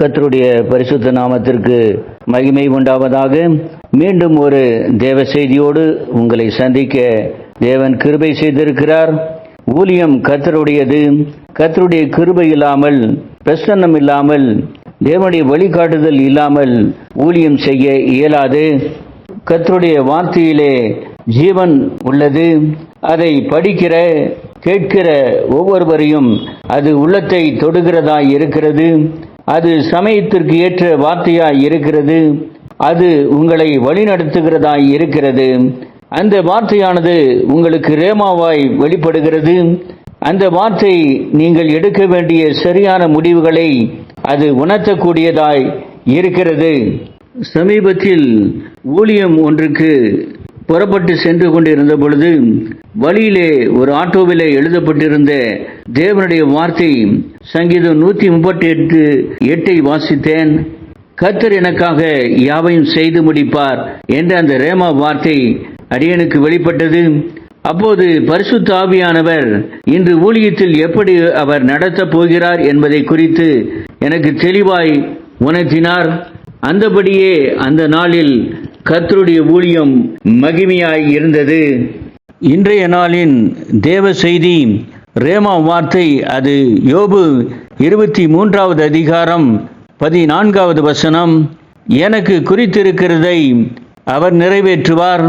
கத்தருடைய பரிசுத்த நாமத்திற்கு மகிமை உண்டாவதாக. மீண்டும் ஒரு தேவ செய்தியோடு உங்களை சந்திக்க தேவன் கிருபை செய்திருக்கிறார். ஊழியம் கத்தருடையது கத்தருடைய கிருபை இல்லாமல் பிரசன்னம் இல்லாமல் தேவனுடைய வழிகாட்டுதல் இல்லாமல் ஊழியம் செய்ய இயலாது. கத்தருடைய வார்த்தையிலே ஜீவன் உள்ளது. அதை படிக்கிற கேட்கிற ஒவ்வொருவரையும் அது உள்ளத்தை தொடுகிறதாய் இருக்கிறது. அது சமயத்திற்கு ஏற்ற வார்த்தையாய் இருக்கிறது. அது உங்களை வழிநடத்துகிறதாய் இருக்கிறது. அந்த வார்த்தையானது உங்களுக்கு ரேமாவாய் வெளிப்படுகிறது. அந்த வார்த்தை நீங்கள் எடுக்க வேண்டிய சரியான முடிவுகளை அது உணர்த்தக்கூடியதாய் இருக்கிறது. சமீபத்தில் ஊழியம் ஒன்றுக்கு புறப்பட்டு சென்று கொண்டிருந்த பொழுது வழியிலே ஒரு ஆட்டோவிலே எழுதப்பட்டிருந்த தேவனுடைய வார்த்தை சங்கீதம் நூத்தி முப்பத்தி எட்டு எட்டை வாசித்தேன். கத்தர் எனக்காக யாவையும் செய்து முடிப்பார் என்ற அந்த ரேமா வார்த்தை அடியனுக்கு வெளிப்பட்டது. அப்போது பரிசுத்த ஆவியானவர் இன்று ஊழியத்தில் எப்படி அவர் நடத்தப் போகிறார் என்பதை குறித்து எனக்கு தெளிவாய் உணர்த்தினார். அந்தபடியே அந்த நாளில் கர்த்தருடைய ஊழியம் மகிமையாய் இருந்தது. இன்றைய நாளின் தேவ செய்தி ரேமா வார்த்தை அது யோபு இருபத்தி மூன்றாவது அதிகாரம் பதினான்காவது வசனம். எனக்கு குறித்திருக்கிறதை அவர் நிறைவேற்றுவார்.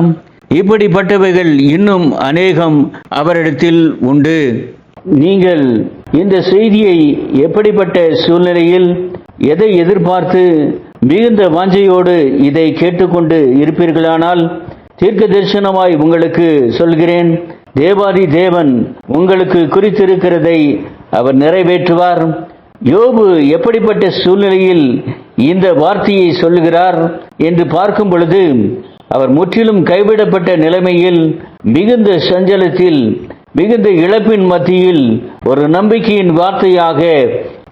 இப்படிப்பட்டவைகள் இன்னும் அநேகம் அவரிடத்தில் உண்டு. நீங்கள் இந்த செய்தியை எப்படிப்பட்ட சூழ்நிலையில் எதை எதிர்பார்த்து மிகுந்த வாஞ்சையோடு இதை கேட்டுக்கொண்டு இருப்பீர்களானால் தீர்க்க தரிசனமாய் உங்களுக்கு சொல்கிறேன் தேவாதி தேவன் உங்களுக்கு குறித்திருக்கிறதை அவர் நிறைவேற்றுவார். யோபு எப்படிப்பட்ட சூழ்நிலையில் இந்த வார்த்தையை சொல்லுகிறார் என்று பார்க்கும் பொழுது அவர் முற்றிலும் கைவிடப்பட்ட நிலைமையில் மிகுந்த சஞ்சலத்தில் மிகுந்த இழப்பின் மத்தியில் ஒரு நம்பிக்கையின் வார்த்தையாக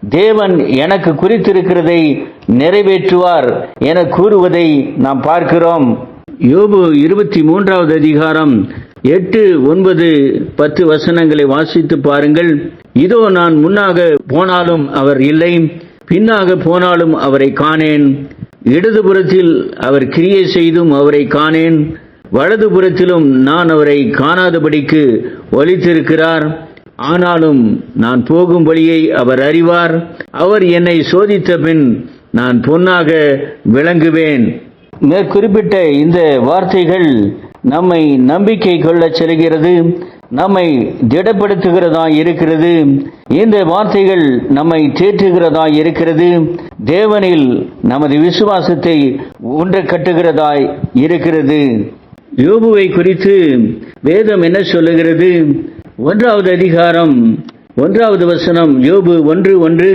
தேவன் எனக்கு குறித்திருக்கிறதை நிறைவேற்றுவார் என கூறுவதை நாம் பார்க்கிறோம். யோபு இருபத்தி மூன்றாவது அதிகாரம் எட்டு ஒன்பது பத்து வசனங்களை வாசித்து பாருங்கள். இதோ நான் முன்னாக போனாலும் அவர் இல்லை பின்னாக போனாலும் அவரை காணேன். இடதுபுறத்தில் அவர் கிரியை செய்தும் அவரை காணேன். வலதுபுறத்திலும் நான் அவரை காணாதபடிக்கு ஒலித்திருக்கிறார் ஆனாலும் நான் போகும் வழியை அவர் அறிவார். அவர் என்னை சோதித்த பின் நான் பொன்னாக விளங்குவேன். மேற்குறிப்பிட்ட இந்த வார்த்தைகள் நம்மை நம்பிக்கை கொள்ளச் செல்கிறது நம்மை திடப்படுத்துகிறதா இருக்கிறது. இந்த வார்த்தைகள் நம்மை தேற்றுகிறதா இருக்கிறது. தேவனில் நமது விசுவாசத்தை ஒன்று கட்டுகிறதாய் இருக்கிறது. யோபுவை குறித்து வேதம் என்ன சொல்லுகிறது? ஒன்றாவது அதிகாரம் ஒன்றாவது வசனம் யோபு ஒன்று ஒன்று.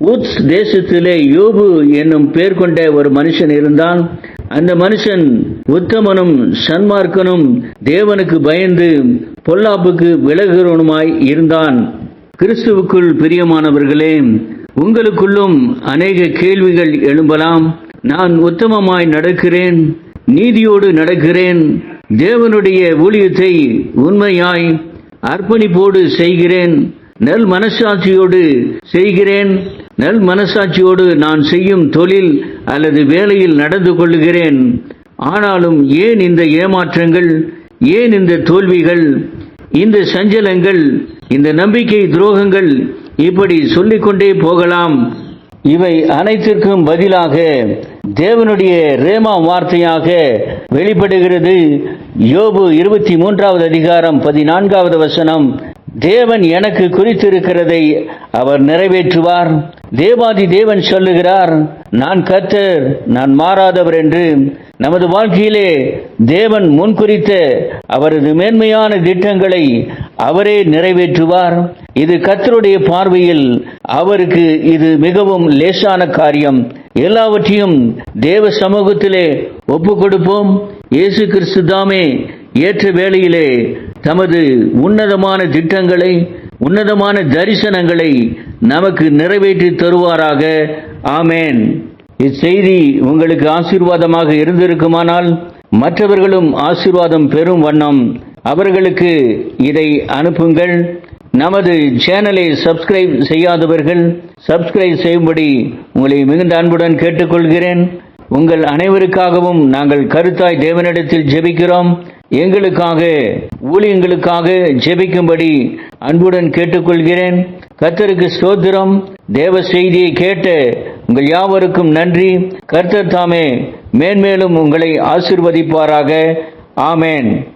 ஊத்ஸ் தேசத்திலே யோபு என்னும் பேர் கொண்ட ஒரு மனுஷன் இருந்தான். அந்த மனுஷன் உத்தமனும் சன்மார்க்கனும் தேவனுக்கு பயந்து பொல்லாப்புக்கு விலகிறவனுமாய் இருந்தான். கிறிஸ்துவுக்குள் பிரியமானவர்களே உங்களுக்குள்ளும் அநேக கேள்விகள் எழும்பலாம். நான் உத்தமமாய் நடக்கிறேன் நீதியோடு நடக்கிறேன். தேவனுடைய ஊழியத்தை உண்மையாய் அர்ப்பணிப்போடு செய்கிறேன். நல் மனசாட்சியோடு செய்கிறேன். நல் மனசாட்சியோடு நான் செய்யும் தொழில் அல்லது வேலையில் நடந்து கொள்கிறேன் ஆனாலும் ஏன் இந்த ஏமாற்றங்கள்? ஏன் இந்த தோல்விகள்? இந்த சஞ்சலங்கள்? இந்த நம்பிக்கை துரோகங்கள்? இப்படி சொல்லிக்கொண்டே போகலாம். இவை அனைத்திற்கும் பதிலாக தேவனுடைய ரேமா வார்த்தையாக வெளிப்படுகிறது. யோபு இருபத்தி மூன்றாவது அதிகாரம் பதினான்காவது வசனம். தேவன் எனக்கு குறித்திருக்கிறதை அவர் நிறைவேற்றுவார். தேவாதி தேவன் சொல்லுகிறார் நான் கத்தர் நான் மாறாதவர் என்று. நமது வாழ்க்கையிலே தேவன் முன்குறித்த அவரது மேன்மையான திட்டங்களை அவரே நிறைவேற்றுவார். இது கத்தருடைய பார்வையில் அவருக்கு இது மிகவும் லேசான காரியம். எல்லாவற்றையும் தேவ சமூகத்திலே ஒப்பு கொடுப்போம் இயேசு கிறிஸ்து தாமே ஏற்ற வேளையிலே தமது உன்னதமான திட்டங்களை உன்னதமான தரிசனங்களை நமக்கு நிறைவேற்றி தருவாராக. ஆமேன். இச்செய்தி உங்களுக்கு ஆசீர்வாதமாக இருந்திருக்குமானால் மற்றவர்களும் ஆசீர்வாதம் பெறும் வண்ணம் அவர்களுக்கு இதை அனுப்புங்கள். நமது சேனலை சப்ஸ்கிரைப் செய்யாதவர்கள் சப்ஸ்கிரைப் செய்யும்படி உங்களை மிகுந்த அன்புடன் கேட்டுக்கொள்கிறேன். உங்கள் அனைவருக்காகவும் நாங்கள் கருத்தாய் தேவனிடத்தில் ஜெபிக்கிறோம். எங்களுக்காக ஊழியங்களுக்காக ஜெபிக்கும்படி அன்புடன் கேட்டுக்கொள்கிறேன். கர்த்தருக்கு ஸ்தோத்திரம். தேவ செய்தியை கேட்ட உங்கள் யாவருக்கும் நன்றி. கர்த்தர் தாமே மேன்மேலும் உங்களை ஆசிர்வதிப்பாராக. ஆமேன்.